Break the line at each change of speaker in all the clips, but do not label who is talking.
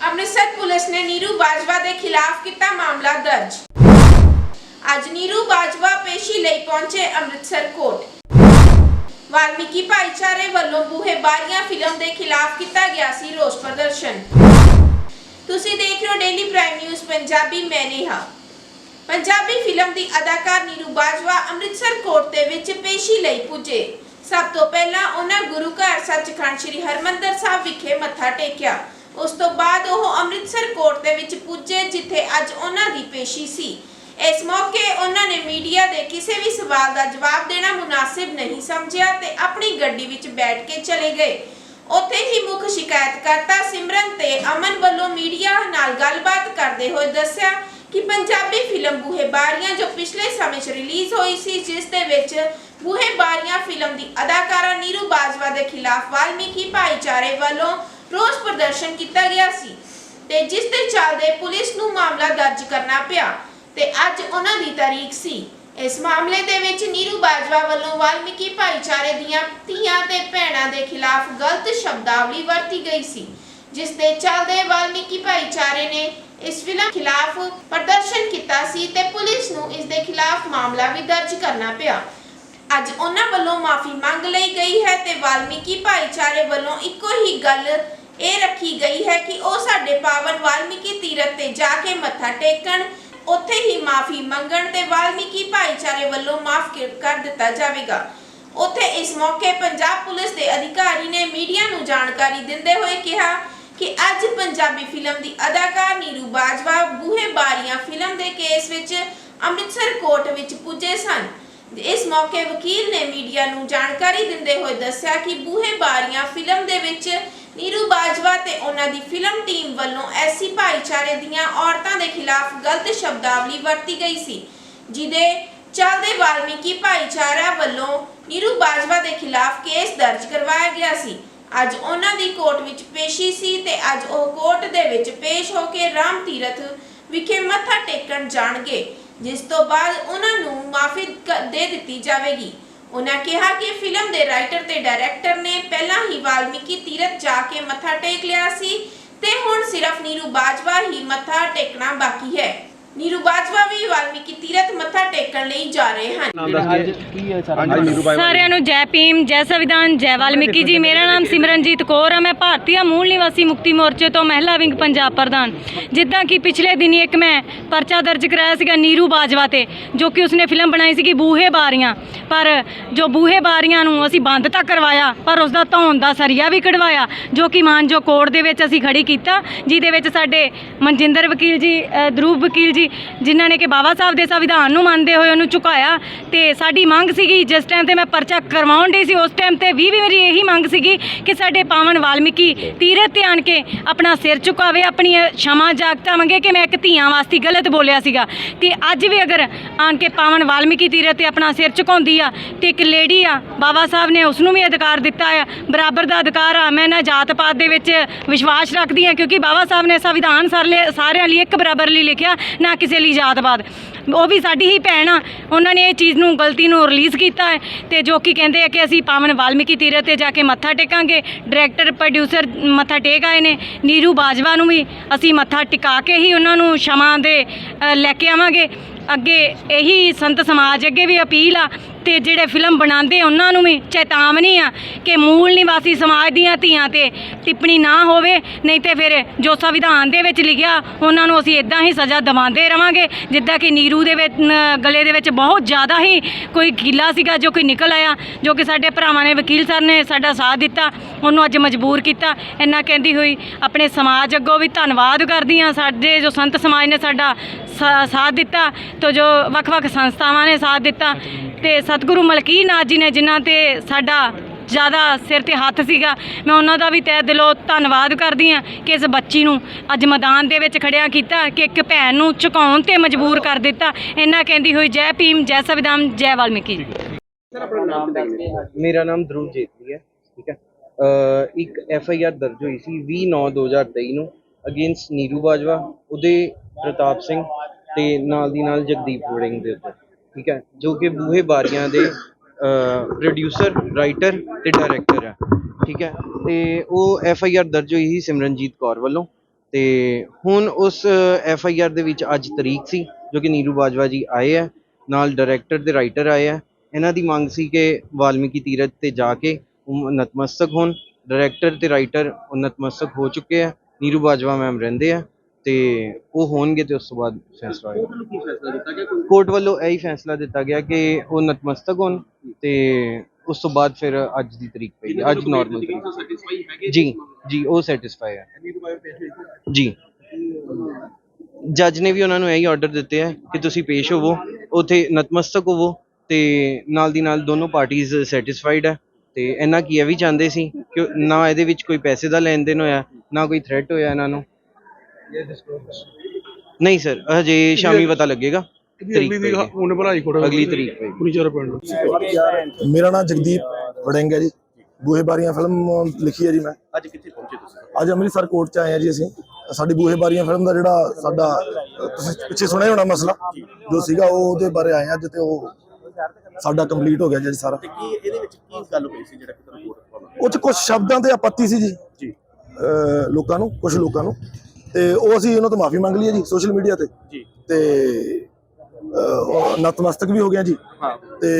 Amritsar police ਨੇ ਨੀਰੂ ਬਾਜਵਾ ਦੇ ਖਿਲਾਫ ਕੀਤਾ ਮਾਮਲਾ ਦਰਜ। ਅੱਜ ਨੀਰੂ ਬਾਜਵਾ ਪੇਸ਼ੀ ਲਈ ਪਹੁੰਚੇ ਅੰਮ੍ਰਿਤਸਰ ਕੋਰਟ। ਵਾਲਮੀਕੀ ਭਾਈਚਾਰੇ ਵੱਲੋਂ ਬੂਹੇ ਬਾਰੀਆਂ ਫਿਲਮ ਦੇ ਖਿਲਾਫ ਕੀਤਾ ਗਿਆ ਸੀ ਰੋਸ ਪ੍ਰਦਰਸ਼ਨ। ਤੁਸੀਂ ਦੇਖ ਰਹੇ ਹੋ ਡੇਲੀ ਪ੍ਰਾਈਮ ਨਿਊਜ਼ ਪੰਜਾਬੀ, ਮੈਂ ਨੇਹਾ। ਪੰਜਾਬੀ ਫਿਲਮ ਦੀ ਅਦਾਕਾਰ ਨੀਰੂ ਬਾਜਵਾ ਅੰਮ੍ਰਿਤਸਰ ਕੋਰਟ ਦੇ ਵਿੱਚ ਪੇਸ਼ੀ ਲਈ ਪੁੱਜੇ। ਸਭ ਤੋਂ ਪਹਿਲਾਂ ਉਹਨਾਂ ਗੁਰੂ ਘਰ ਸੱਚਖੰਡ ਸ੍ਰੀ ਹਰਮੰਦਰ ਸਾਹਿਬ ਵਿਖੇ ਮੱਥਾ ਟੇਕਿਆ। ਉਸ ਤੋਂ ਬਾਅਦ ਉਹ ਅੰਮ੍ਰਿਤਸਰ ਕੋਰਟ ਦੇ ਵਿੱਚ ਪੁੱਜੇ, ਜਿੱਥੇ ਅੱਜ ਉਹਨਾਂ ਦੀ ਪੇਸ਼ੀ ਸੀ। ਇਸ ਮੌਕੇ ਉਹਨਾਂ ਨੇ ਮੀਡੀਆ ਦੇ ਕਿਸੇ ਵੀ ਸਵਾਲ ਦਾ ਜਵਾਬ ਦੇਣਾ ਮੁਨਾਸਿਬ ਨਹੀਂ ਸਮਝਿਆ ਤੇ ਆਪਣੀ ਗੱਡੀ ਵਿੱਚ ਬੈਠ ਕੇ ਚਲੇ ਗਏ। ਉੱਥੇ ਹੀ ਮੁੱਖ ਸ਼ਿਕਾਇਤਕਰਤਾ ਸਿਮਰਨ ਤੇ ਅਮਨ ਵੱਲੋਂ ਮੀਡੀਆ ਨਾਲ ਗੱਲਬਾਤ ਕਰਦੇ ਹੋਏ ਦੱਸਿਆ ਕਿ ਪੰਜਾਬੀ ਫਿਲਮ ਬੂਹੇ ਬਾਰੀਆਂ ਜੋ ਪਿਛਲੇ ਸਮੇਂ 'ਚ ਰਿਲੀਜ਼ ਹੋਈ ਸੀ, ਜਿਸ ਦੇ ਵਿੱਚ ਬੂਹੇ ਬਾਰੀਆਂ ਫਿਲਮ ਦੀ ਅਦਾਕਾਰਾ ਨੀਰੂ ਬਾਜਵਾ ਦੇ ਖਿਲਾਫ ਵਾਲਮੀਕੀ ਭਾਈਚਾਰੇ ਵੱਲੋਂ ਰੋਸ ਪ੍ਰਦਰਸ਼ਨ ਕੀਤਾ ਗਿਆ ਸੀ ਤੇ ਜਿਸ ਦੇ ਚੱਲਦੇ ਪੁਲਿਸ ਨੂੰ ਮਾਮਲਾ ਦਰਜ ਕਰਨਾ ਪਿਆ ਤੇ ਅੱਜ ਉਹਨਾਂ ਦੀ ਤਾਰੀਖ ਸੀ। ਇਸ ਮਾਮਲੇ ਦੇ ਵਿੱਚ ਨੀਰੂ ਬਾਜਵਾ ਵੱਲੋਂ ਵਾਲਮੀਕੀ ਭਾਈਚਾਰੇ ਦੀਆਂ ਧੀਆਂ ਤੇ ਭੈਣਾਂ ਦੇ ਖਿਲਾਫ ਗਲਤ ਸ਼ਬਦਾਵਲੀ ਵਰਤੀ ਗਈ ਸੀ, ਜਿਸ ਦੇ ਚੱਲਦੇ ਵਾਲਮੀਕੀ ਭਾਈਚਾਰੇ ਨੇ ਇਸ ਫਿਲਮ ਖਿਲਾਫ ਪ੍ਰਦਰਸ਼ਨ ਕੀਤਾ ਸੀ ਤੇ ਪੁਲਿਸ ਨੂੰ ਇਸ ਦੇ ਖਿਲਾਫ ਮਾਮਲਾ ਵੀ ਦਰਜ ਕਰਨਾ ਪਿਆ। ਅੱਜ ਉਹਨਾਂ ਵੱਲੋਂ ਮਾਫੀ ਮੰਗ ਲਈ ਗਈ ਹੈ ਤੇ ਵਾਲਮੀਕੀ ਭਾਈਚਾਰੇ ਵੱਲੋਂ ਇੱਕੋ ਹੀ ਗੱਲ ਇਹ ਰੱਖੀ ਗਈ ਹੈ ਕਿ ਉਹ ਸਾਡੇ ਪਾਵਨ ਵਾਲਮੀਕੀ ਤੀਰਥ ਤੇ ਜਾ ਕੇ ਮੱਥਾ ਟੇਕਣ, ਉੱਥੇ ਹੀ ਮਾਫੀ ਮੰਗਣ ਤੇ ਵਾਲਮੀਕੀ ਭਾਈਚਾਰੇ ਵੱਲੋਂ ਮਾਫ ਕਰ ਦਿੱਤਾ ਜਾਵੇਗਾ। ਉੱਥੇ ਇਸ ਮੌਕੇ ਪੰਜਾਬ ਪੁਲਿਸ ਦੇ ਅਧਿਕਾਰੀ ਨੇ ਮੀਡੀਆ ਨੂੰ ਜਾਣਕਾਰੀ ਦਿੰਦੇ ਹੋਏ ਕਿਹਾ ਕਿ ਅੱਜ ਪੰਜਾਬੀ ਫਿਲਮ ਦੀ ਅਦਾਕਾਰ ਨੀਰੂ ਬਾਜਵਾ ਬੂਹੇ ਬਾਰੀਆਂ ਫਿਲਮ ਦੇ ਕੇਸ ਵਿੱਚ ਅੰਮ੍ਰਿਤਸਰ ਕੋਰਟ ਵਿੱਚ ਪੁੱਜੇ ਸਨ। ਇਸ ਮੌਕੇ ਵਕੀਲ ਨੇ ਮੀਡੀਆ ਨੂੰ ਜਾਣਕਾਰੀ ਦਿੰਦੇ ਹੋਏ ਦੱਸਿਆ ਕਿ ਬੂਹੇ ਬਾਰੀਆਂ ਫਿਲਮ ਦੇ ਵਿੱਚ ਨੀਰੂ ਬਾਜਵਾ ਤੇ ਉਹਨਾਂ ਦੀ ਫਿਲਮ ਟੀਮ ਵੱਲੋਂ ਐਸੀ ਭਾਈਚਾਰੇ ਦੀਆਂ ਔਰਤਾਂ ਦੇ ਖਿਲਾਫ ਗਲਤ ਸ਼ਬਦਾਵਲੀ ਵਰਤੀ ਗਈ ਸੀ, ਜਿਹਦੇ ਚਲਦੇ ਵਾਲਮੀਕੀ ਭਾਈਚਾਰਾ ਵੱਲੋਂ ਨੀਰੂ ਬਾਜਵਾ ਦੇ ਖਿਲਾਫ ਕੇਸ ਦਰਜ ਕਰਵਾਇਆ ਗਿਆ ਸੀ। ਅੱਜ ਉਹਨਾਂ ਦੀ ਕੋਰਟ ਵਿੱਚ ਪੇਸ਼ੀ ਸੀ ਤੇ ਅੱਜ ਉਹ ਕੋਰਟ ਦੇ ਵਿੱਚ ਪੇਸ਼ ਹੋ ਕੇ ਰਾਮ ਤੀਰਥ ਵਿਖੇ ਮੱਥਾ ਟੇਕਣ ਜਾਣਗੇ, ਜਿਸ ਤੋਂ ਬਾਅਦ ਉਹਨਾਂ ਨੂੰ ਮਾਫੀ ਦੇ ਦਿੱਤੀ ਜਾਵੇਗੀ। ਉਹਨਾਂ ਕਿਹਾ ਕਿ ਫਿਲਮ ਦੇ ਰਾਈਟਰ ਤੇ ਡਾਇਰੈਕਟਰ ਨੇ ਪਹਿਲਾਂ ਹੀ ਵਾਲਮੀਕੀ ਤੀਰਥ ਜਾ ਕੇ ਮੱਥਾ ਟੇਕ ਲਿਆ ਸੀ ਤੇ ਹੁਣ ਸਿਰਫ ਨੀਰੂ ਬਾਜਵਾ ਹੀ ਮੱਥਾ ਟੇਕਣਾ ਬਾਕੀ ਹੈ। ਨੀਰੂ ਬਾਜਵਾ ਵੀ ਵਾਲਮੀਕੀ ਤੀਰਥ ਮੱਥਾ ਟੇਕਣ ਲਈ ਜਾ ਰਹੇ ਹਨ।
ਹਾਂਜੀ ਨੀਰੂ ਬਾਈ
ਸਾਰਿਆਂ ਨੂੰ ਜੈ ਭੀਮ ਜੈ ਸੰਵਿਧਾਨ ਜੈ ਵਾਲਮੀਕੀ ਜੀ। ਮੇਰਾ ਨਾਮ ਸਿਮਰਨਜੀਤ ਕੌਰ ਹੈ ਮੈਂ ਭਾਰਤੀ ਮੂਲ ਨਿਵਾਸੀ ਮੁਕਤੀ ਮੋਰਚੇ ਤੋਂ ਮਹਿਲਾ ਵਿੰਗ ਪੰਜਾਬ ਪ੍ਰਧਾਨ। ਜਿੱਦਾਂ ਕਿ ਪਿਛਲੇ ਦਿਨੀ ਇੱਕ ਮੈਂ ਪਰਚਾ ਦਰਜ ਕਰਾਇਆ ਸੀਗਾ ਨੀਰੂ ਬਾਜਵਾ ਤੇ ਜੋ ਕਿ ਉਸਨੇ ਫਿਲਮ ਬਣਾਈ ਸੀਗੀ ਬੂਹੇ ਬਾਰੀਆਂ। ਪਰ ਜੋ ਬੂਹੇ ਬਾਰੀਆਂ ਨੂੰ ਅਸੀਂ ਬੰਦ ਤਾਂ ਕਰਵਾਇਆ ਪਰ ਉਸ ਦਾ ਧੌਣ ਦਾ ਸਰੀਆ ਵੀ ਕਢਵਾਇਆ ਜੋ ਕਿ ਮਾਨਜੋ ਕੋਰਟ ਦੇ ਵਿੱਚ ਅਸੀਂ ਖੜੀ ਕੀਤਾ ਜਿਹਦੇ ਵਿੱਚ ਸਾਡੇ ਮਨਜਿੰਦਰ ਵਕੀਲ ਜੀ ਅ, ਧਰੂਵ ਵਕੀਲ ਜੀ ਜਿਨ੍ਹਾਂ ਨੇ ਕਿ ਬਾਬਾ ਸਾਹਿਬ ਦੇ ਸੰਵਿਧਾਨ ਨੂੰ ਮੰਨਦੇ ਹੋਏ ਉਹਨੂੰ ਝੁਕਾਇਆ ਤੇ ਸਾਡੀ ਮੰਗ ਸੀਗੀ, ਜਿਸ ਟਾਈਮ ਤੇ ਮੈਂ ਪਰਚਾ ਕਰਵਾਉਣ ਡਈ ਸੀ, ਉਸ ਟਾਈਮ ਤੇ ਵੀ ਵੀ ਮੇਰੀ ਇਹੀ ਮੰਗ ਸੀਗੀ ਕਿ ਸਾਡੇ ਪਾਵਨ ਵਾਲਮੀਕੀ ਤੀਰਥ ਤੇ ਆਣ ਕੇ ਆਪਣਾ ਸਿਰ ਝੁਕਾਵੇ, ਆਪਣੀ ਸ਼ਮਾ ਜਾਗਤਾ ਮੰਗੇ ਕਿ ਮੈਂ ਇੱਕ ਧੀਆਂ ਵਾਸਤੇ ਗਲਤ ਬੋਲਿਆ ਸੀਗਾ। ਤੇ ਅੱਜ ਵੀ ਅਗਰ ਆਣ ਕੇ ਪਾਵਨ ਵਾਲਮੀਕੀ ਤੀਰਥ ਤੇ ਆਪਣਾ ਸਿਰ ਝੁਕਾਉਂਦੀ ਆ ਤੇ ਇੱਕ ਲੇਡੀ ਆ, ਬਾਬਾ ਸਾਹਿਬ ਨੇ ਉਸ ਨੂੰ ਵੀ ਅਧਿਕਾਰ ਦਿੱਤਾ ਆ, ਬਰਾਬਰ ਦਾ ਅਧਿਕਾਰ ਆ, ਮੈਂ ਨਾ ਜਾਤ ਪਾਤ ਦੇ ਵਿੱਚ ਵਿਸ਼ਵਾਸ ਰੱਖਦੀ ਆ ਕਿਉਂਕਿ ਬਾਬਾ ਸਾਹਿਬ ਨੇ ਸੰਵਿਧਾਨ ਸਾਰੇ ਸਾਰਿਆਂ ਲਈ ਇੱਕ ਬਰਾਬਰ ਲਈ ਲਿਖਿਆ, ਨਾ ਕਿਸੇ ਲਈ ਜਾਤਵਾਦ ਉਹ ਵੀ ਸਾਡੀ ਹੀ ਭੈਣ ਆ। ਉਹਨਾਂ ਨੇ ਇਹ ਚੀਜ਼ ਨੂੰ, ਗਲਤੀ ਨੂੰ ਰਿਲੀਜ਼ ਕੀਤਾ ਹੈ ਤੇ ਜੋ ਕਿ ਕਹਿੰਦੇ ਆ ਕਿ ਅਸੀਂ ਪਾਵਨ ਵਾਲਮੀਕੀ ਤੀਰਥ ਤੇ ਜਾ ਕੇ ਮੱਥਾ ਟੇਕਾਂਗੇ। ਡਾਇਰੈਕਟਰ ਪ੍ਰੋਡਿਊਸਰ ਮੱਥਾ ਟੇਕ ਆਏ ਨੇ। ਨੀਰੂ ਬਾਜਵਾ ਨੂੰ ਵੀ ਅਸੀਂ ਮੱਥਾ ਟਿਕਾ ਕੇ ਹੀ ਉਹਨਾਂ ਨੂੰ ਸ਼ਮਾ ਦੇ ਲੈ ਕੇ ਆਵਾਂਗੇ। ਅੱਗੇ ਇਹੀ ਸੰਤ ਸਮਾਜ ਅੱਗੇ ਵੀ ਅਪੀਲ ਆ ਤੇ ਜਿਹੜੇ ਫਿਲਮ ਬਣਾਉਂਦੇ ਉਹਨਾਂ ਨੂੰ ਵੀ ਚੇਤਾਵਨੀ ਆ ਕਿ ਮੂਲ ਨਿਵਾਸੀ ਸਮਾਜ ਦੀਆਂ ਧੀਆਂ ਤੇ ਟਿੱਪਣੀ ਨਾ ਹੋਵੇ, ਨਹੀਂ ਤੇ ਫਿਰ ਜੋ ਸੰਵਿਧਾਨ ਦੇ ਵਿੱਚ ਲਿਖਿਆ ਉਹਨਾਂ ਨੂੰ ਅਸੀਂ ਇਦਾਂ ਹੀ ਸਜ਼ਾ ਦਿਵਾਉਂਦੇ ਰਵਾਂਗੇ, ਜਿੱਦਾਂ ਕਿ ਨੀਰੂ ਦੇ ਵਿੱਚ ਗਲੇ ਦੇ ਵਿੱਚ ਬਹੁਤ ਜ਼ਿਆਦਾ ਹੀ ਕੋਈ ਕੀਲਾ ਸੀਗਾ ਜੋ ਕਿ ਨਿਕਲ ਆਇਆ, ਜੋ ਕਿ ਸਾਡੇ ਭਰਾਵਾਂ ਨੇ ਵਕੀਲ ਸਰ ਨੇ ਸਾਡਾ ਸਾਥ ਦਿੱਤਾ, ਉਹਨੂੰ ਅੱਜ ਮਜਬੂਰ ਕੀਤਾ। ਇੰਨਾ ਕਹਿੰਦੀ ਹੋਈ, ਆਪਣੇ ਸਮਾਜ ਅੱਗੋਂ ਵੀ ਧੰਨਵਾਦ ਕਰਦੀ ਹਾਂ, ਸਾਡੇ ਜੋ ਸੰਤ ਸਮਾਜ ਨੇ ਸਾਡਾ ਸਾ- ਸਾਥ ਦਿੱਤਾ ਤੇ ਜੋ ਵੱਖ-ਵੱਖ ਸੰਸਥਾਵਾਂ ਨੇ ਸਾਥ ਦਿੱਤਾ ਤੇ ਸਤਿਗੁਰੂ ਮਲਕੀ ਨਾਥ ਜੀ ਨੇ ਜਿਨ੍ਹਾਂ ਤੇ ਸਾਡਾ ਜ਼ਿਆਦਾ ਸਿਰ ਤੇ ਹੱਥ ਸੀਗਾ ਮੈਂ ਉਹਨਾਂ ਦਾ ਵੀ ਤਹਿ ਦਿਲੋਂ ਧੰਨਵਾਦ ਕਰਦੀ ਹਾਂ ਕਿ ਇਸ ਬੱਚੀ ਨੂੰ ਅੱਜ ਮੈਦਾਨ ਦੇ ਵਿੱਚ ਖੜਿਆ ਕੀਤਾ ਕਿ ਇੱਕ ਭੈਣ ਨੂੰ ਝੁਕਾਉਣ ਤੇ ਮਜਬੂਰ ਕਰ ਦਿੱਤਾ। ਇੰਨਾ ਕਹਿੰਦੀ ਹੋਈ ਜੈ ਭੀਮ ਜੈ ਸੰਵਿਧਾਨ ਜੈ ਵਾਲਮੀਕੀ ਜੀ।
ਮੇਰਾ ਨਾਮ ਧਰੁਵ ਜੇਤਲੀ ਹੈ ਠੀਕ ਹੈ। ਅ, ਇੱਕ ਐਫ ਆਈ ਆਰ ਦਰਜ ਹੋਈ ਸੀ 20 9 2023 ਨੂੰ। ਅਗੇਂਸਟ ਨੀਰੂ ਬਾਜਵਾ ਉਹਦੇ ਪ੍ਰਤਾਪ ਸਿੰਘ ਤੇ ਨਾਲ ਦੀ ਨਾਲ ਜਗਦੀਪ ਵੜਿੰਗ ਦੇ ਉੱਤੇ, ਠੀਕ ਹੈ, ਜੋ ਕਿ ਬੂਹੇ ਬਾਰੀਆਂ ਦੇ ਪ੍ਰੋਡਿਊਸਰ ਰਾਈਟਰ ਤੇ ਡਾਇਰੈਕਟਰ ਹੈ, ਠੀਕ ਹੈ, ਤੇ ਉਹ ਐਫ ਆਈ ਆਰ ਦਰਜ ਹੋਈ ਸੀ ਸਿਮਰਨਜੀਤ ਕੌਰ ਵੱਲੋਂ, ਤੇ ਹੁਣ ਉਸ ਐਫ ਆਈ ਆਰ ਦੇ ਵਿੱਚ ਅੱਜ ਤਰੀਕ ਸੀ, ਜੋ ਕਿ ਨੀਰੂ ਬਾਜਵਾ ਜੀ ਆਏ ਆ ਨਾਲ ਡਾਇਰੈਕਟਰ ਤੇ ਰਾਈਟਰ ਆਏ ਆ ਇਹਨਾਂ ਦੀ ਮੰਗ ਸੀ ਕਿ ਵਾਲਮੀਕੀ ਤੀਰਥ ਤੇ ਜਾ ਕੇ ਉਹ ਨਤਮਸਤਕ ਹੋਣ ਡਾਇਰੈਕਟਰ ਤੇ ਰਾਈਟਰ ਉਹ ਨਤਮਸਤਕ ਹੋ ਚੁੱਕੇ ਆ ਨੀਰੂ ਬਾਜਵਾ ਮੈਮ ਰਹਿੰਦੇ ਆ ਤੇ ਉਹ ਹੋਣਗੇ ਤੇ ਉਸ ਤੋਂ ਬਾਅਦ ਫੈਸਲਾ ਹੋਏਗਾ।
ਕੋਰਟ ਨੂੰ ਕੀ ਫੈਸਲਾ ਦਿੱਤਾ ਗਿਆ ਕੋਈ?
ਕੋਰਟ ਵੱਲੋਂ ਇਹੀ ਫੈਸਲਾ ਦਿੱਤਾ ਗਿਆ ਕਿ ਉਹ ਨਤਮਸਤਕ ਹੋਣ ਤੇ ਉਸ ਤੋਂ ਬਾਅਦ ਫਿਰ ਅੱਜ ਦੀ ਤਰੀਕ ਪਈ ਹੈ। ਅੱਜ ਨਾਰਮਲ ਜੀ ਜੀ ਉਹ ਸੈਟੀਸਫਾਈ ਹੈ ਜੀ। ਜੱਜ ਨੇ ਵੀ ਉਹਨਾਂ ਨੂੰ ਇਹੀ ਆਰਡਰ ਦਿੱਤੇ ਹੈ ਕਿ ਤੁਸੀਂ ਪੇਸ਼ ਹੋਵੋ ਉਥੇ ਨਤਮਸਤਕ ਹੋਵੋ ਤੇ ਨਾਲ ਦੀ ਨਾਲ ਦੋਨੋਂ ਪਾਰਟੀਆਂ ਸੈਟੀਸਫਾਈਡ ਹੈ ਤੇ ਇਹਨਾਂ ਕੀ ਇਹ ਵੀ ਚਾਹੁੰਦੇ ਸੀ ਕਿ ਨਾ ਇਹਦੇ ਵਿੱਚ ਕੋਈ ਪੈਸੇ ਦਾ ਲੈਣ ਦੇਣ ਹੋਇਆ ਨਾ ਕੋਈ ਥ੍ਰੈਟ ਹੋਇਆ ਇਹਨਾਂ ਨੂੰ? ਨਹੀਂ ਸਰ ਹਜੇ ਸ਼ਾਮੀ ਪਤਾ ਲੱਗੇਗਾ। ਤਰੀਕ ਪਏਗੀ।
ਉਹਨੇ ਬਣਾਈ ਕੋਟ
ਅਗਲੀ ਤਰੀਕ। ਪਏਗੀ
ਪੂਰੀ ਚਾਰ ਪਿੰਡ
ਮੇਰਾ ਨਾਮ ਜਗਦੀਪ ਵੜਿੰਗ ਹੈ ਜੀ। ਬੂਹੇ ਬਾਰੀਆਂ ਫਿਲਮ ਲਿਖੀ ਹੈ ਜੀ ਮੈਂ।
ਅੱਜ ਕਿੱਥੇ ਪਹੁੰਚੇ ਤੁਸੀਂ?
ਅੱਜ ਅੰਮ੍ਰਿਤਸਰ ਕੋਰਟ ਚ ਆਏ ਆ ਜੀ ਅਸੀਂ। ਸਾਡੀ ਬੂਹੇ ਬਾਰੀਆਂ ਫਿਲਮ ਦਾ ਜਿਹੜਾ ਸਾਡਾ ਤੁਸੀਂ ਪਿੱਛੇ ਸੁਣਿਆ ਹੀ ਹੋਣਾ ਮਸਲਾ ਜੋ ਸੀਗਾ ਉਹ ਉਹਦੇ ਬਾਰੇ ਆਏ ਆ ਅੱਜ ਤੇ ਉਹ ਸਾਡਾ ਕੰਪਲੀਟ ਹੋ ਗਿਆ ਜੀ ਸਾਰਾ।
ਤੇ ਕੀ ਇਹਦੇ ਵਿੱਚ ਕੀ ਗੱਲ ਹੋਈ ਸੀ ਜਿਹੜਾ ਕਿ ਤੁਹਾਨੂੰ ਕੋਰਟ ਪਾਉਣਾ
ਉਹ ਚ ਕੁਝ ਸ਼ਬਦਾਂ ਤੇ ਆਪੱਤੀ ਸੀ ਜੀ।
ਜੀ।
ਲੋਕਾਂ ਨੂੰ ਕੁਝ ਲੋਕਾਂ ਨੂੰ। ਤੇ ਉਹ ਅਸੀਂ ਉਹਨਾਂ ਤੋਂ ਮਾਫੀ ਮੰਗ ਲਈ ਹੈ ਜੀ ਸੋਸ਼ਲ ਮੀਡੀਆ ਤੇ।
ਜੀ।
ਤੇ ਨਤਮਸਤਕ ਵੀ ਹੋ ਗਿਆ ਜੀ।
ਹਾਂ।
ਤੇ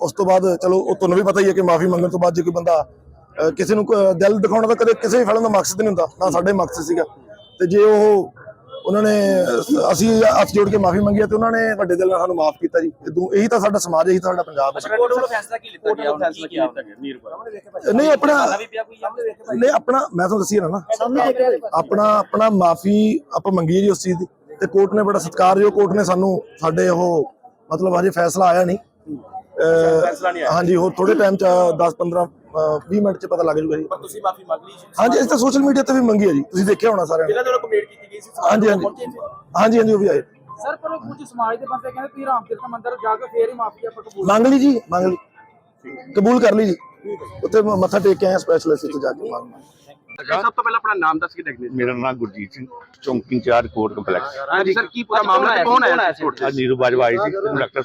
ਉਸ ਤੋਂ ਬਾਅਦ ਚਲੋ ਉਹ ਤੁਹਾਨੂੰ ਵੀ ਪਤਾ ਹੀ ਹੈ ਕਿ ਮਾਫੀ ਮੰਗਣ ਤੋਂ ਬਾਅਦ ਜੇ ਕੋਈ ਬੰਦਾ ਕਿਸੇ ਨੂੰ ਦਿਲ ਦਿਖਾਉਣਾ ਤਾਂ ਕਦੇ ਕਿਸੇ ਵੀ ਫਿਲਮ ਦਾ ਮਕਸਦ ਨਹੀਂ ਹੁੰਦਾ ਨਾ ਸਾਡੇ ਮਕਸਦ ਸੀਗਾ। ਤੇ ਜੇ ਉਹ ਉਹਨਾਂ ਨੇ ਅਸੀਂ ਹੱਥ ਜੋੜ ਕੇ ਮਾਫੀ ਮੰਗੀ ਤੇ ਉਹਨਾਂ ਨੇ ਵੱਡੇ ਦਿਲ ਨਾਲ ਸਾਨੂੰ ਮਾਫ ਕੀਤਾ ਜੀ। ਇਦੋਂ ਇਹੀ ਤਾਂ ਸਾਡਾ ਸਮਾਜ ਇਹੀ ਤਾਂ ਸਾਡਾ ਪੰਜਾਬ ਹੈ
ਕੋਰਟ ਵੱਲੋਂ ਫੈਸਲਾ ਕੀ ਲਿੱਤਾ ਗਿਆ? ਫੈਸਲਾ ਕੀ ਲਿੱਤਾ ਗਿਆ?
ਨਹੀਂ ਆਪਣਾ ਨਹੀਂ ਆਪਣਾ ਮੈਂ ਤੁਹਾਨੂੰ ਦੱਸੀ ਨਾ। ਆਪਣਾ ਆਪਣਾ ਮਾਫੀ ਆਪਾਂ ਮੰਗੀ ਜੀ ਉਸ ਚੀਜ਼ ਦੀ। ਤੇ ਕੋਰਟ ਨੇ ਬੜਾ ਸਤਿਕਾਰਯੋਗ ਕੋਰਟ ਨੇ ਸਾਨੂੰ ਸਾਡੇ ਉਹ ਮਤਲਬ ਹਜੇ ਫੈਸਲਾ ਆਇਆ ਨਹੀਂ।
ਫੈਸਲਾ ਨਹੀਂ ਆਇਆ।
ਹਾਂਜੀ ਹੋਰ ਥੋੜੇ ਟਾਈਮ ਚ 10 15 20 ਮਿੰਟ ਚ ਪਤਾ ਲੱਗ ਜੂਗਾ ਜੀ।
ਪਰ ਤੁਸੀਂ ਮਾਫੀ ਮੰਗ ਲਈ ਸੀ
ਹਾਂਜੀ ਅਸੀਂ ਤਾਂ ਸੋਸ਼ਲ ਮੀਡੀਆ ਤੇ ਵੀ ਮੰਗੀ ਹੈ ਜੀ। ਤੁਸੀਂ ਦੇਖਿਆ ਹੋਣਾ ਸਾਰਿਆਂ ਨੇ।
ਦੇ ਵੱਲੋਂ ਕੰਪਲੀਟ ਕੀਤੀ ਗਈ ਸੀ
ਹਾਂਜੀ ਹਾਂਜੀ? ਹਾਂਜੀ ਹਾਂਜੀ ਉਹ ਵੀ ਆਏ।
ਸਰ ਪਰ ਉਹ ਕੁਝ ਸਮਾਜ ਦੇ ਬੰਦੇ ਕਹਿੰਦੇ ਤੁਸੀਂ ਰਾਮ ਤੀਰਥ ਮੰਦਿਰ ਜਾ ਕੇ ਫੇਰ ਹੀ ਮਾਫੀ ਆਪਾਂ ਕਬੂਲ
ਮੰਗ ਲਈ ਜੀ ਮੰਗ ਲਈ। ਕਬੂਲ ਕਰ ਲਈ ਜੀ। ਉੱਥੇ ਮੱਥਾ ਟੇਕ ਕੇ ਆਏ ਸਪੈਸ਼ਲਿਸਟ ਉੱਥੇ ਜਾ ਕੇ। ਮੰਗ
ਸਭ ਤੋਂ ਪਹਿਲਾਂ ਆਪਣਾ ਨਾਮ ਦੱਸ ਕੇ ਡੈਗਨੇਟ
ਮੇਰਾ ਨਾਮ ਗੁਰਜੀਤ ਸਿੰਘ ਚੌਂਕੀ ਇੰਚਾਰਜ ਕੋਰਟ ਕੰਪਲੈਕਸ।
ਹਾਂਜੀ ਸਰ ਕੀ ਪੂਰਾ ਮਾਮਲਾ ਤੇ ਕੌਣ ਆਇਆ ਸੀ
ਅੱਜ ਨੀਰੂ ਬਾਜਵਾ ਆਈ ਸੀ ਡਾਕਟਰ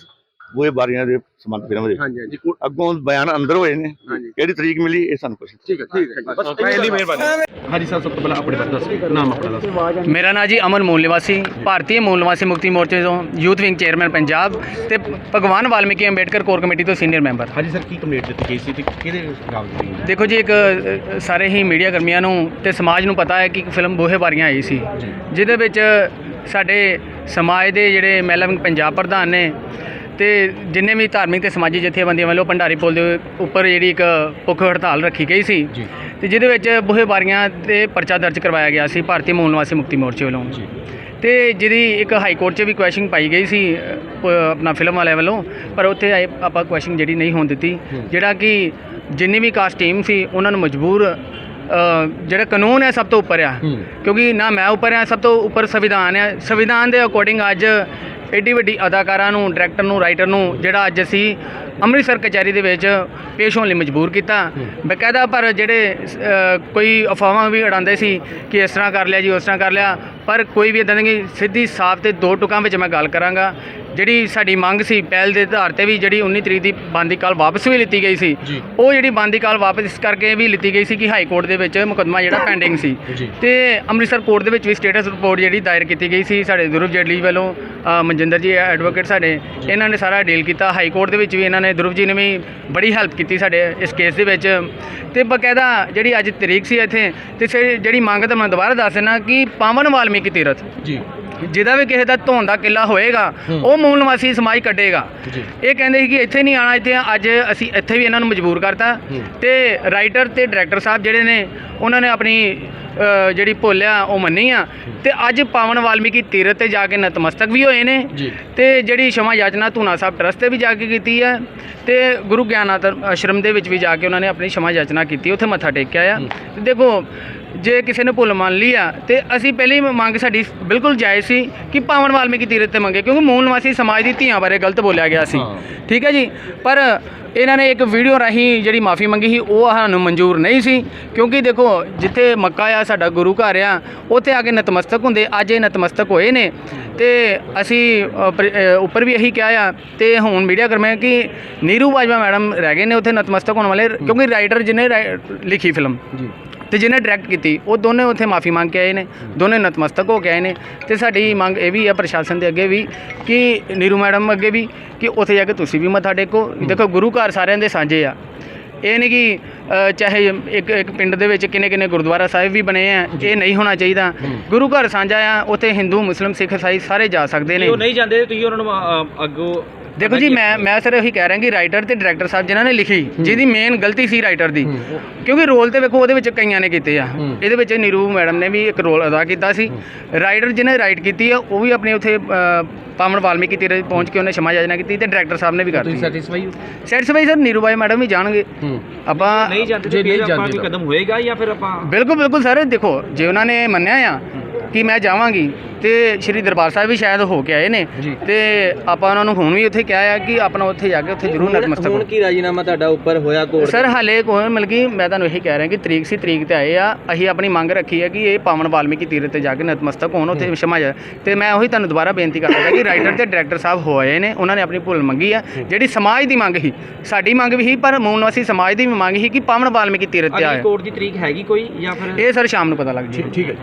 ਬੂਹੇ ਬਾਰੀਆਂ ਦੇ ਸੰਬੰਧ ਫਿਲਮ ਦੇ
ਹਾਂਜੀ ਹਾਂਜੀ।
ਅੱਗੋਂ ਬਿਆਨ ਅੰਦਰ ਹੋਏ ਨੇ। ਕਿਹੜੀ ਤਰੀਕ ਮਿਲੀ ਇਹ ਸਾਨੂੰ ਕੁਛ
ਠੀਕ ਹੈ ਠੀਕ ਹੈ। ਬਸ ਪਹਿਲੀ ਮਿਹਰਬਾਨੀ। ਹਾਂਜੀ ਸਰ ਸਭ ਤੋਂ ਪਹਿਲਾਂ ਆਪਣੇ ਦੱਸੋ। ਨਾਮ ਆਪਣਾ ਦੱਸੋ।
ਮੇਰਾ ਨਾਂ ਜੀ ਅਮਨ ਮੂਲ ਨਿਵਾਸੀ ਭਾਰਤੀ ਮੂਲ ਨਿਵਾਸੀ ਮੁਕਤੀ ਮੋਰਚੇ ਤੋਂ ਯੂਥ ਵਿੰਗ ਚੇਅਰਮੈਨ ਪੰਜਾਬ ਤੇ ਭਗਵਾਨ ਵਾਲਮੀਕੀ ਅੰਬੇਡਕਰ ਕੋਰ ਕਮੇਟੀ ਤੋਂ ਸੀਨੀਅਰ ਮੈਂਬਰ।
ਹਾਂਜੀ ਸਰ ਕੀ ਕੰਪਲੀਟ ਦਿੱਤੀ ਗਈ ਸੀ ਤੇ ਕਿਹਦੇ ਨਾਮ ਦੀ
ਦੇਖੋ ਜੀ ਇੱਕ ਸਾਰੇ ਹੀ ਮੀਡੀਆ ਕਰਮੀਆਂ ਨੂੰ ਤੇ ਸਮਾਜ ਨੂੰ ਪਤਾ ਹੈ ਕਿ ਇੱਕ ਫਿਲਮ ਬੋਹੇ ਬਾਰੀਆਂ ਆਈ ਸੀ। ਜਿਹਦੇ ਵਿੱਚ ਸਾਡੇ ਸਮਾਜ ਦੇ ਜਿਹੜੇ ਮਹਿਲਾ ਵਿੰਗ ਪੰਜਾਬ ਪ੍ਰਧਾਨ ਨੇ ਤੇ ਜਿੰਨੇ ਵੀ ਧਾਰਮਿਕ ਤੇ ਸਮਾਜੀ ਜਥੇਬੰਦੀਆਂ ਵੱਲੋਂ ਭੰਡਾਰੀ ਪੁਲ ਦੇ ਉੱਪਰ ਜਿਹੜੀ ਇੱਕ ਭੁੱਖ ਹੜਤਾਲ ਰੱਖੀ ਗਈ ਸੀ ਤੇ ਜਿਹਦੇ ਵਿੱਚ ਬੋਹੇ ਬਾਰੀਆਂ ਤੇ ਪਰਚਾ ਦਰਜ ਕਰਵਾਇਆ ਗਿਆ ਸੀ ਭਾਰਤੀ ਮੂਲ ਨਿਵਾਸੀ ਮੁਕਤੀ ਮੋਰਚੇ ਵੱਲੋਂ। ਤੇ ਜਿਹਦੀ ਇੱਕ ਹਾਈ ਕੋਰਟ 'ਚ ਵੀ ਕੁਐਸਚਨ ਪਾਈ ਗਈ ਸੀ ਆਪਣਾ ਫਿਲਮ ਵਾਲਿਆਂ ਵੱਲੋਂ ਪਰ ਉੱਥੇ ਆਪਾਂ ਕੁਐਸਚਨ ਜਿਹੜੀ ਨਹੀਂ ਹੋਣ ਦਿੱਤੀ। ਜਿਹੜਾ ਕਿ ਜਿੰਨੀ ਵੀ ਕਾਸਟ ਟੀਮ ਸੀ ਉਹਨਾਂ ਨੂੰ ਮਜਬੂਰ ਜਿਹੜਾ ਕਾਨੂੰਨ ਹੈ ਸਭ ਤੋਂ ਉੱਪਰ ਆ। ਕਿਉਂਕਿ ਨਾ ਮੈਂ ਉੱਪਰ ਆ ਸਭ ਤੋਂ ਉੱਪਰ ਸੰਵਿਧਾਨ ਹੈ ਸੰਵਿਧਾਨ ਦੇ ਅਕੋਰਡਿੰਗ ਅੱਜ ਐਡੀ ਵੱਡੀ ਅਦਾਕਾਰਾਂ ਨੂੰ ਡਾਇਰੈਕਟਰ ਨੂੰ ਰਾਈਟਰ ਨੂੰ ਜਿਹੜਾ ਅੱਜ ਅਸੀਂ ਅੰਮ੍ਰਿਤਸਰ ਕਚਹਿਰੀ ਦੇ ਵਿੱਚ ਪੇਸ਼ ਹੋਣ ਲਈ ਮਜਬੂਰ ਕੀਤਾ। ਬਕਾਇਦਾ ਪਰ ਜਿਹੜੇ ਕੋਈ ਅਫਵਾਹਾਂ ਵੀ ਉਡਾਉਂਦੇ ਸੀ ਕਿ ਇਸ ਤਰ੍ਹਾਂ ਕਰ ਲਿਆ ਜੀ ਉਸ ਤਰ੍ਹਾਂ ਕਰ ਲਿਆ ਪਰ ਕੋਈ ਵੀ ਇਦਾਂ ਦੀ ਸਿੱਧੀ ਸਾਫ਼ ਤੇ ਦੋ ਟੁਕਾਂ ਵਿੱਚ ਮੈਂ ਗੱਲ ਕਰਾਂਗਾ। ਜਿਹੜੀ ਸਾਡੀ ਮੰਗ ਸੀ ਪਹਿਲ ਦੇ ਆਧਾਰ ਤੇ ਵੀ ਜਿਹੜੀ 19 ਤਰੀਕ ਦੀ ਬੰਦੀ ਕਾਲ ਵਾਪਸ ਵੀ ਲਿੱਤੀ ਗਈ ਸੀ ਉਹ ਜਿਹੜੀ ਬੰਦੀ ਕਾਲ ਵਾਪਸ ਇਸ ਕਰਕੇ ਵੀ ਲਿੱਤੀ ਗਈ ਸੀ ਕਿ ਹਾਈ ਕੋਰਟ ਦੇ ਵਿੱਚ ਮੁਕੱਦਮਾ ਜਿਹੜਾ ਪੈਂਡਿੰਗ ਸੀ। ਤੇ ਅੰਮ੍ਰਿਤਸਰ ਕੋਰਟ ਦੇ ਵਿੱਚ ਵੀ ਸਟੇਟਸ ਰਿਪੋਰਟ ਜਿਹੜੀ ਦਾਇਰ ਕੀਤੀ ਗਈ ਸੀ ਸਾਡੇ ਧਰੁਵ ਜੇਟਲੀ ਵੱਲੋਂ ਮਨਜਿੰਦਰ ਜੀ ਐਡਵੋਕੇਟ ਸਾਡੇ ਇਹਨਾਂ ਨੇ ਸਾਰਾ ਡੀਲ ਕੀਤਾ। ਹਾਈ ਕੋਰਟ ਦੇ ਵਿੱਚ ਵੀ ਇਹਨਾਂ ਨੇ ਧਰੁਵ ਜੀ ਨੇ ਵੀ ਬੜੀ ਹੈਲਪ ਕੀਤੀ ਸਾਡੇ ਇਸ ਕੇਸ ਦੇ ਵਿੱਚ। ਤੇ ਬਕਾਇਦਾ ਜਿਹੜੀ ਅੱਜ ਤਰੀਕ ਸੀ ਇੱਥੇ ਤੇ ਸੇ- ਜਿਹੜੀ ਮੰਗ ਤਾਂ ਮੈਂ ਦੁਬਾਰਾ ਦੱਸ ਦਿੰਦਾ ਕਿ ਪਾਵਨ ਵਾਲਮੀਕੀ ਤੀਰਥ
ਜੀ।
ਜਿਹਦਾ ਵੀ ਕਿਸੇ ਦਾ ਧੋਣ ਦਾ ਕਿੱਲਾ ਹੋਏਗਾ ਉਹ ਮੂਲ ਨਿਵਾਸੀ ਸਮਾਜ ਕੱਢੇਗਾ। ਇਹ ਕਹਿੰਦੇ ਸੀ ਕਿ ਇੱਥੇ ਨਹੀਂ ਆਣਾ ਇੱਥੇ ਅੱਜ ਅਸੀਂ ਇੱਥੇ ਵੀ ਇਹਨਾਂ ਨੂੰ ਮਜਬੂਰ ਕਰਤਾ। ਤੇ ਰਾਈਟਰ ਤੇ ਡਾਇਰੈਕਟਰ ਸਾਹਿਬ ਜਿਹੜੇ ਨੇ ਉਹਨਾਂ ਨੇ ਆਪਣੀ ਅ, ਜਿਹੜੀ ਭੁੱਲ ਆ ਉਹ ਮੰਨੀ ਆ। ਤੇ ਅੱਜ ਪਾਵਨ ਵਾਲਮੀਕੀ ਤੀਰਥ ਤੇ ਜਾ ਕੇ ਨਤਮਸਤਕ ਵੀ ਹੋਏ ਨੇ। ਤੇ ਜਿਹੜੀ ਸ਼ਮਾ ਯਾਚਨਾ ਧੂਨਾ ਸਾਹਿਬ ਟਰਸਟ ਤੇ ਵੀ ਜਾ ਕੇ ਕੀਤੀ ਹੈ ਤੇ ਗੁਰੂ ਗਿਆਨਾਥ ਆਸ਼ਰਮ ਦੇ ਵਿੱਚ ਵੀ ਜਾ ਕੇ ਉਹਨਾਂ ਨੇ ਆਪਣੀ ਸ਼ਮਾ ਯਾਚਨਾ ਕੀਤੀ ਉੱਥੇ ਮੱਥਾ ਟੇਕਿਆ ਆ। ਤੇ ਦੇਖੋ ਜੇ ਕਿਸੇ ਨੇ ਭੁੱਲ ਮੰਨ ਲਈ ਆ ਤੇ ਅਸੀਂ ਪਹਿਲੀ ਮੰਗ ਸਾਡੀ ਬਿਲਕੁਲ ਜਾਇਜ਼ ਸੀ ਕਿ ਪਾਵਨ ਵਾਲਮੀਕੀ ਤੀਰਥ ਤੇ ਮੰਗੇ ਕਿਉਂਕਿ ਮੂਲ ਨਿਵਾਸੀ ਸਮਾਜ ਦੀ ਧੀਆਂ ਬਾਰੇ ਗਲਤ ਬੋਲਿਆ ਗਿਆ ਸੀ। ਠੀਕ ਹੈ ਜੀ? ਪਰ ਇਹਨਾਂ ਨੇ ਇੱਕ ਵੀਡੀਓ ਰਾਹੀਂ ਜਿਹੜੀ ਮਾਫੀ ਮੰਗੀ ਸੀ ਉਹ ਸਾਨੂੰ ਮਨਜ਼ੂਰ ਨਹੀਂ ਸੀ ਕਿਉਂਕਿ ਦੇਖੋ ਜਿੱਥੇ ਮੱਕਾ ਆ ਸਾਡਾ ਗੁਰੂ ਘਰ ਆ ਉੱਥੇ ਆ ਕੇ ਨਤਮਸਤਕ ਹੁੰਦੇ ਅੱਜ ਇਹ ਨਤਮਸਤਕ ਹੋਏ ਨੇ। ਤੇ ਅਸੀਂ ਉੱਪਰ ਵੀ ਇਹੀ ਕਿਹਾ ਆ ਤੇ ਹੁਣ ਮੀਡੀਆ ਕਰਮੇ ਕਿ ਨੀਰੂ ਬਾਜਵਾ ਮੈਡਮ ਰਹਿ ਗਏ ਨੇ ਉੱਥੇ ਨਤਮਸਤਕ ਹੋਣ ਵਾਲੇ ਕਿਉਂਕਿ ਰਾਈਟਰ ਰਾਈ- ਲਿਖੀ ਫਿਲਮ। ਤੇ ਜਿਹਨੇ ਡਾਇਰੈਕਟ ਕੀਤੀ, ਉਹ ਦੋਨੇ ਉੱਥੇ ਮਾਫੀ ਮੰਗ ਕੇ ਆਏ ਨੇ, ਦੋਨੇ ਨਤਮਸਤਕ ਹੋ ਕੇ ਆਏ ਨੇ। ਤੇ ਸਾਡੀ ਮੰਗ ਇਹ ਵੀ ਹੈ ਪ੍ਰਸ਼ਾਸਨ ਦੇ ਅੱਗੇ ਵੀ, ਕਿ ਨੀਰੂ ਮੈਡਮ ਅੱਗੇ ਵੀ, ਕਿ ਉੱਥੇ ਜਾ ਕੇ ਤੁਸੀਂ ਵੀ ਮੱਥਾ ਟੇਕੋ। ਦੇਖੋ, ਗੁਰੂ ਘਰ ਸਾਰਿਆਂ ਦੇ ਸਾਂਝੇ ਆ। ਇਹ ਨਹੀਂ ਕਿ ਚਾਹੇ ਇੱਕ ਇੱਕ ਪਿੰਡ ਦੇ ਵਿੱਚ ਕਿੰਨੇ ਕਿੰਨੇ ਗੁਰਦੁਆਰਾ ਸਾਹਿਬ ਵੀ ਬਣੇ ਆ, ਇਹ ਨਹੀਂ ਹੋਣਾ ਚਾਹੀਦਾ। ਗੁਰੂ ਘਰ ਸਾਂਝਾ ਆ, ਉੱਥੇ ਹਿੰਦੂ, ਮੁਸਲਿਮ, ਸਿੱਖ, ਇਸਾਈ ਸਾਰੇ ਜਾ ਸਕਦੇ ਨੇ।
ਉਹ ਨਹੀਂ ਜਾਂਦੇ, ਤੁਸੀਂ ਉਹਨਾਂ ਨੂੰ ਅੱਗੋਂ
ਦੇਖੋ ਜੀ ਮੈਂ ਮੈਂ ਸਿਰ ਇਹੀ ਕਹਿ ਰਿਹਾ ਕਿ ਰਾਈਟਰ ਤੇ ਡਾਇਰੈਕਟਰ ਸਾਹਿਬ ਜਿਨ੍ਹਾਂ ਨੇ ਲਿਖੀ ਜਿਹਦੀ ਮੇਨ ਗਲਤੀ ਸੀ ਰਾਈਟਰ ਦੀ। ਕਿਉਂਕਿ ਰੋਲ ਤੇ ਵੇਖੋ ਉਹਦੇ ਵਿੱਚ ਕਈਆਂ ਨੇ ਕੀਤੇ ਆ। ਇਹਦੇ ਵਿੱਚ ਨਿਰੂ ਮੈਡਮ ਨੇ ਵੀ ਇੱਕ ਰੋਲ ਅਦਾ ਕੀਤਾ ਸੀ। ਰਾਈਟਰ ਜਿਹਨੇ ਰਾਈਟ ਕੀਤੀ ਆ ਉਹ ਵੀ ਆਪਣੇ ਉੱਥੇ ਪਾਵਨ ਵਾਲਮੀਕੀ ਤੇਰੇ ਪਹੁੰਚ ਕੇ ਉਹਨੇ ਸ਼ਮਾ ਯਾਚਨਾ ਕੀਤੀ ਤੇ ਡਾਇਰੈਕਟਰ ਸਾਹਿਬ ਨੇ ਵੀ ਕਰਤੀ।
ਸੈਟੀਸਫਾਈ
ਸੈਟੀਸਫਾਈ ਸਰ ਨੀਰੂਬਾਈ ਮੈਡਮ ਵੀ ਜਾਣਗੇ। ਆਪਾਂ
ਨਹੀਂ ਜਾਂਦੇ ਜੇ ਨਹੀਂ ਜਾਂਦੇ ਕਦਮ ਹੋਏਗਾ ਜਾਂ ਫਿਰ ਆਪਾਂ
ਬਿਲਕੁਲ ਬਿਲਕੁਲ ਸਰ ਦੇਖੋ ਜੇ ਉਹਨਾਂ ਨੇ ਮੰਨਿਆ ਆ ਕਿ ਮੈਂ ਜਾਵਾਂਗੀ ਤੇ ਸ਼੍ਰੀ ਦਰਬਾਰ ਸਾਹਿਬ ਵੀ ਸ਼ਾਇਦ ਹੋ ਕੇ ਆਏ ਨੇ ਤੇ ਆਪਾਂ ਉਹਨਾਂ ਨੂੰ ਹੁਣ ਵੀ ਉੱਥੇ ਕਿਹਾ ਆ ਕਿ ਆਪਣਾ ਉੱਥੇ ਜਾ ਕੇ ਉੱਥੇ ਜ਼ਰੂਰ ਨਤਮਸਤਕ
ਹੁਣ
ਹੋ
ਕੀ ਰਾਜੀਨਾਮਾ ਤੁਹਾਡਾ ਉੱਪਰ ਹੋਇਆ ਕੋਰਟ
ਸਰ ਹਾਲੇ ਕੋਈ ਮਤਲਬ ਕਿ ਮੈਂ ਤੁਹਾਨੂੰ ਇਹੀ ਕਹਿ ਰਿਹਾ ਕਿ ਤਰੀਕ ਸੀ ਤਰੀਕ ਤੇ ਆਏ ਆ। ਅਸੀਂ ਆਪਣੀ ਮੰਗ ਰੱਖੀ ਹੈ ਕਿ ਇਹ ਪਾਵਨ ਵਾਲਮੀਕੀ ਤੀਰਥ ਤੇ ਜਾ ਕੇ ਨਤਮਸਤਕ ਹੋਣ ਉੱਥੇ ਸ਼ਮਾ ਜਾ ਤੇ ਮੈਂ ਉਹੀ ਤੁਹਾਨੂੰ ਦੁਬਾਰਾ ਬੇਨਤੀ ਕਰਦਾ ਕਿ ਰਾਈਟਰ ਤੇ ਡਾਇਰੈਕਟਰ ਸਾਹਿਬ ਹੋ ਆਏ ਨੇ ਉਹਨਾਂ ਨੇ ਆਪਣੀ ਭੁੱਲ ਮੰਗੀ ਆ। ਜਿਹੜੀ ਸਮਾਜ ਦੀ ਮੰਗ ਸੀ ਸਾਡੀ ਮੰਗ ਵੀ ਸੀ ਪਰ ਮੂਲ ਨਿਵਾਸੀ ਸਮਾਜ ਦੀ ਵੀ ਮੰਗ ਸੀ ਕਿ ਪਾਵਨ ਵਾਲਮੀਕੀ ਤੀਰਥ ਤੇ ਆਏ।
ਕੋਰਟ ਦੀ ਤਰੀਕ ਹੈਗੀ ਕੋਈ ਜਾਂ ਫਿਰ
ਇਹ ਸਰ ਸ਼ਾਮ ਨੂੰ ਪਤਾ ਲੱਗ ਜੀ।
ਠੀਕ ਹੈ